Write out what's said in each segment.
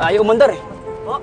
Ayaw umandar eh. Oh.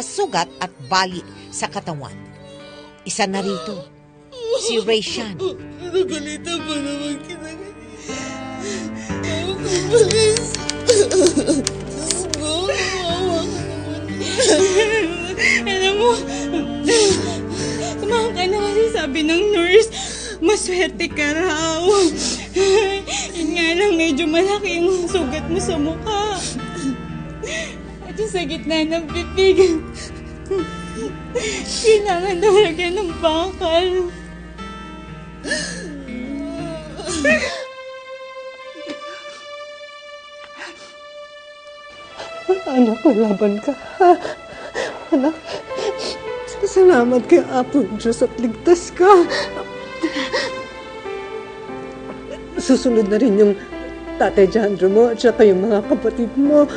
Mga sugat at bali sa katawan. Isa na rito, si Rayshan. Nagalita pa naman kita. Naman. Alam mo, kumahan ka na kasi sabi ng nurse, maswerte ka raw. Yun nga lang, medyo malaki yung sugat mo sa mukha. Yung sa gitna ng bibig. Kailangan daw lagyan ng bakal. Anak, laban ka. Anak, salamat kay Apo Diyos at ligtas ka. Susunod na rin yung Tatay Jandro mo at saka yung mga kapatid mo.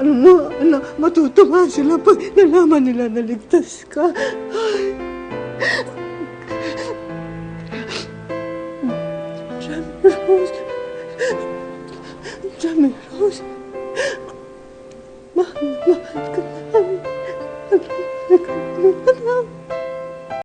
Alam mo, anak, matutuwa sila pag nalaman nila na ligtas ka. Jamie Rose. Jamie Rose. Mahal, mahal ka namin. Mahal ka namin.